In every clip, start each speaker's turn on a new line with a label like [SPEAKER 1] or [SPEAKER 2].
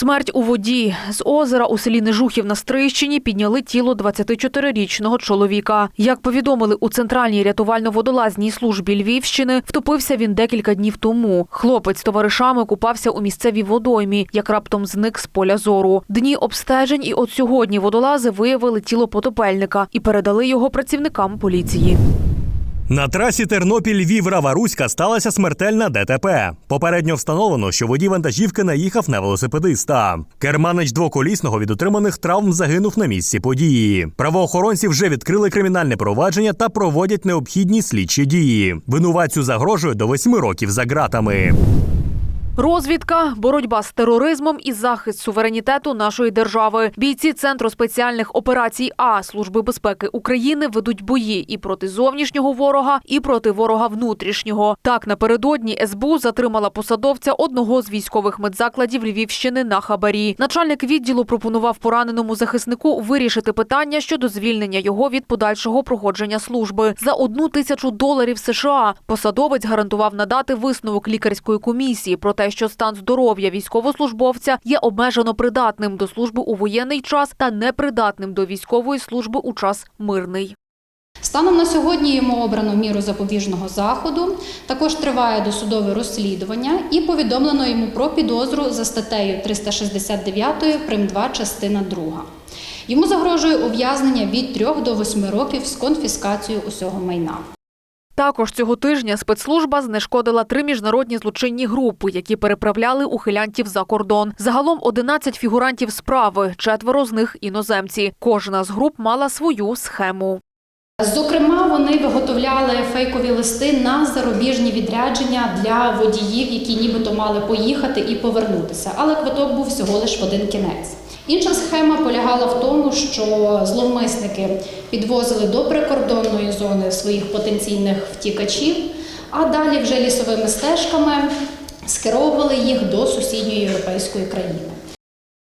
[SPEAKER 1] Смерть у воді з озера у селі Нежухів на Стрийщині підняли тіло 24-річного чоловіка. Як повідомили у центральній рятувально-водолазній службі Львівщини, втопився він декілька днів тому. Хлопець з товаришами купався у місцевій водоймі, як раптом зник з поля зору. Дні обстежень, і от сьогодні водолази виявили тіло потопельника і передали його працівникам поліції.
[SPEAKER 2] На трасі Тернопіль Львів Рава Руська сталася смертельна ДТП. Попередньо встановлено, що водій вантажівки наїхав на велосипедиста. Керманич двоколісного від отриманих травм загинув на місці події. Правоохоронці вже відкрили кримінальне провадження та проводять необхідні слідчі дії. Винуватцю загрожує до восьми років за ґратами.
[SPEAKER 1] Розвідка, боротьба з тероризмом і захист суверенітету нашої держави. Бійці Центру спеціальних операцій А Служби безпеки України ведуть бої і проти зовнішнього ворога, і проти ворога внутрішнього. Так напередодні СБУ затримала посадовця одного з військових медзакладів Львівщини на хабарі. Начальник відділу пропонував пораненому захиснику вирішити питання щодо звільнення його від подальшого проходження служби за одну тисячу доларів США. Посадовець гарантував надати висновок лікарської комісії про те, що стан здоров'я військовослужбовця є обмежено придатним до служби у воєнний час та непридатним до військової служби у час мирний.
[SPEAKER 3] Станом на сьогодні йому обрано міру запобіжного заходу. Також триває досудове розслідування і повідомлено йому про підозру за статтею 369 прим 2 частина 2. Йому загрожує ув'язнення від 3 до 8 років з конфіскацією усього майна.
[SPEAKER 1] Також цього тижня спецслужба знешкодила три міжнародні злочинні групи, які переправляли ухилянтів за кордон. Загалом 11 фігурантів справи, четверо з них іноземці. Кожна з груп мала свою схему.
[SPEAKER 3] Зокрема, вони виготовляли фейкові листи на зарубіжні відрядження для водіїв, які нібито мали поїхати і повернутися, але квиток був всього лиш в один кінець. Інша схема полягала в тому, що зловмисники підвозили до прикордонної зони своїх потенційних втікачів, а далі вже лісовими стежками скеровували їх до сусідньої європейської країни.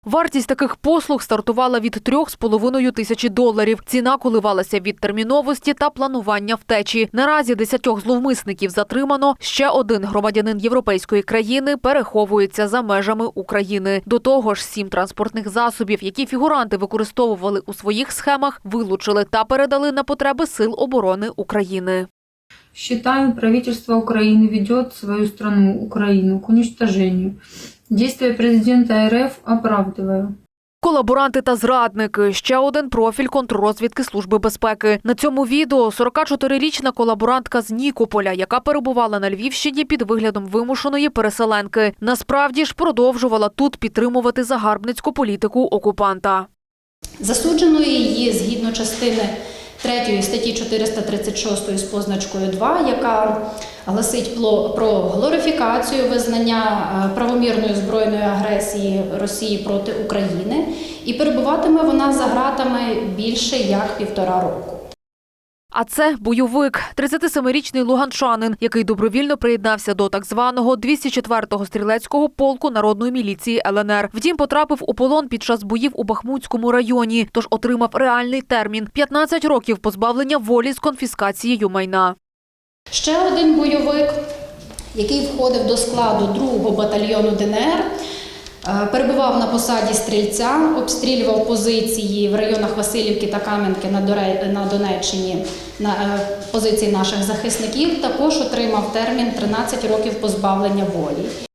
[SPEAKER 1] Вартість таких послуг стартувала від 3,5 тисячі доларів. Ціна коливалася від терміновості та планування втечі. Наразі десятьох зловмисників затримано. Ще один громадянин європейської країни переховується за межами України. До того ж, сім транспортних засобів, які фігуранти використовували у своїх схемах, вилучили та передали на потреби сил оборони України.
[SPEAKER 4] Считаю, правительство Украины ведет свою страну, Украину, к уничтожению. Действия президента РФ оправдываю.
[SPEAKER 1] Колаборанти та зрадники ще один профіль контррозвідки служби безпеки. На цьому відео 44-річна колаборантка з Нікополя, яка перебувала на Львівщині під виглядом вимушеної переселенки. Насправді ж продовжувала тут підтримувати загарбницьку політику окупанта.
[SPEAKER 3] Засудженою її згідно частини 3 статті 436 з позначкою 2, яка гласить про глорифікацію визнання е, правомірної збройної агресії Росії проти України, і перебуватиме вона за ґратами більше як півтора року.
[SPEAKER 1] А це бойовик, 37-річний луганчанин, який добровільно приєднався до так званого 204-го стрілецького полку народної міліції ЛНР. Втім, потрапив у полон під час боїв у Бахмутському районі, тож отримав реальний термін 15 років позбавлення волі з конфіскацією майна.
[SPEAKER 3] Ще один бойовик, який входив до складу 2-го батальйону ДНР, перебував на посаді стрільця, обстрілював позиції в районах Васильівки та Кам'янки на Донеччині на е, позиції наших захисників. Також отримав термін 13 років позбавлення волі.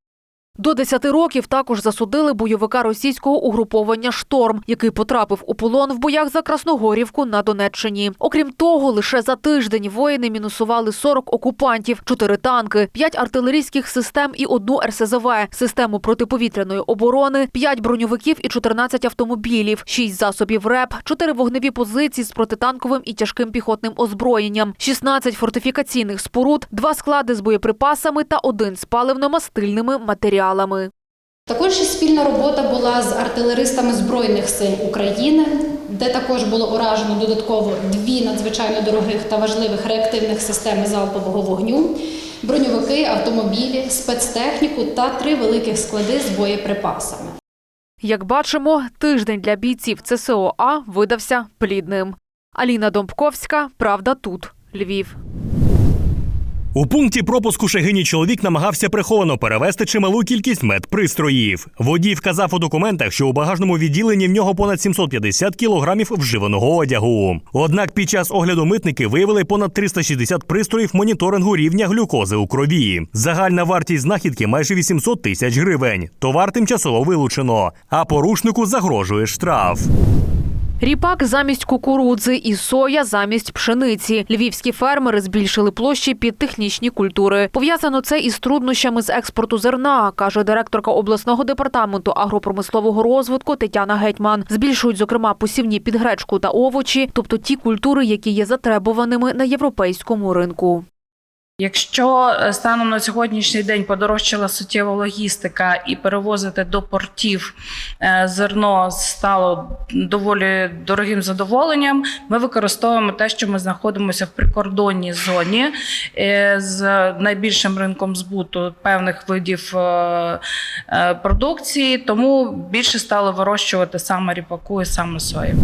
[SPEAKER 1] До 10 років також засудили бойовика російського угруповання Шторм, який потрапив у полон в боях за Красногорівку на Донеччині. Окрім того, лише за тиждень воїни мінусували 40 окупантів, 4 танки, 5 артилерійських систем і одну РСЗВ, систему протиповітряної оборони, 5 броньовиків і 14 автомобілів, 6 засобів РЕП, 4 вогневі позиції з протитанковим і тяжким піхотним озброєнням, 16 фортифікаційних споруд, 2 склади з боєприпасами та один з паливно-мастильними матеріалами.
[SPEAKER 3] Також і спільна робота була з артилеристами Збройних сил України, де також було уражено додатково дві надзвичайно дорогих та важливих реактивних системи залпового вогню, броньовики, автомобілі, спецтехніку та три великих склади з боєприпасами.
[SPEAKER 1] Як бачимо, тиждень для бійців ЦСО А видався плідним. Аліна Домбковська, Правда тут, Львів.
[SPEAKER 2] У пункті пропуску Шегині чоловік намагався приховано перевезти чималу кількість медпристроїв. Водій вказав у документах, що у багажному відділенні в нього понад 750 кілограмів вживаного одягу. Однак під час огляду митники виявили понад 360 пристроїв моніторингу рівня глюкози у крові. Загальна вартість знахідки майже 800 тисяч гривень. Товар тимчасово вилучено, а порушнику загрожує штраф.
[SPEAKER 1] Ріпак замість кукурудзи і соя замість пшениці. Львівські фермери збільшили площі під технічні культури. Пов'язано це із труднощами з експорту зерна, каже директорка обласного департаменту агропромислового розвитку Тетяна Гетьман. Збільшують, зокрема, посівні під гречку та овочі, тобто ті культури, які є затребуваними на європейському ринку.
[SPEAKER 5] Якщо е, станом на сьогоднішній день подорожчала суттєво логістика і перевозити до портів е, зерно стало доволі дорогим задоволенням, ми використовуємо те, що ми знаходимося в прикордонній зоні е, з найбільшим ринком збуту певних видів продукції, тому більше стало вирощувати саме ріпаку і саме сою.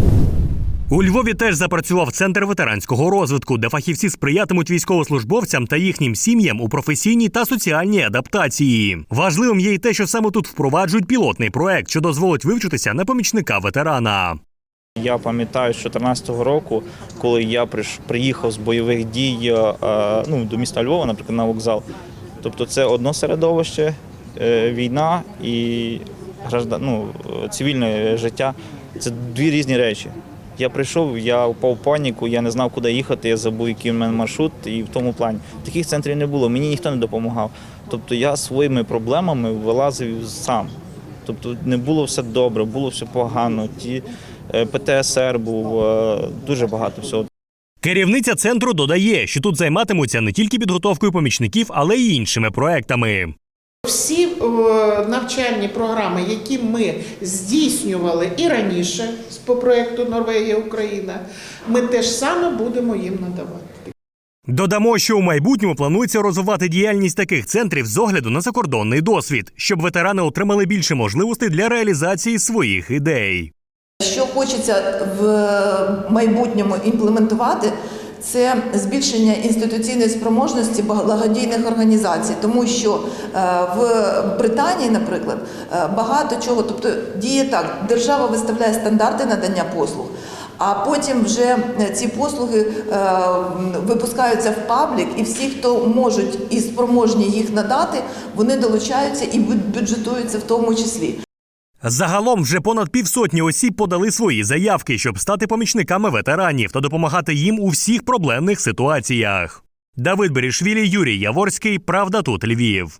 [SPEAKER 2] У Львові теж запрацював центр ветеранського розвитку, де фахівці сприятимуть військовослужбовцям та їхнім сім'ям у професійній та соціальній адаптації. Важливим є й те, що саме тут впроваджують пілотний проект, що дозволить вивчитися на помічника ветерана.
[SPEAKER 6] Я пам'ятаю з 2014 року, коли я приїхав з бойових дій е, ну, до міста Львова, наприклад, на вокзал. Тобто це одно середовище, е, війна і ну, цивільне життя це дві різні речі. Я прийшов, я впав в паніку, я не знав, куди їхати, я забув, який в мене маршрут, і в тому плані. Таких центрів не було, мені ніхто не допомагав. Тобто я своїми проблемами вилазив сам. Тобто не було все добре, було все погано. Ті е, ПТСР був е, дуже багато всього.
[SPEAKER 2] Керівниця центру додає, що тут займатимуться не тільки підготовкою помічників, але й іншими проектами.
[SPEAKER 7] Всі е, навчальні програми, які ми здійснювали і раніше з- по проєкту Норвегія Україна, ми теж саме будемо їм надавати.
[SPEAKER 2] Додамо, що у майбутньому планується розвивати діяльність таких центрів з огляду на закордонний досвід, щоб ветерани отримали більше можливостей для реалізації своїх ідей.
[SPEAKER 8] Що хочеться в майбутньому імплементувати, це збільшення інституційної спроможності благодійних організацій, тому що е, в Британії, наприклад, е, багато чого, тобто діє так, держава виставляє стандарти надання послуг. А потім вже е, ці послуги е, випускаються в паблік, і всі, хто можуть і спроможні їх надати, вони долучаються і бюджетуються в тому числі.
[SPEAKER 2] Загалом вже понад півсотні осіб подали свої заявки, щоб стати помічниками ветеранів та допомагати їм у всіх проблемних ситуаціях. Давид Берішвілі, Юрій Яворський. Правда тут Львів.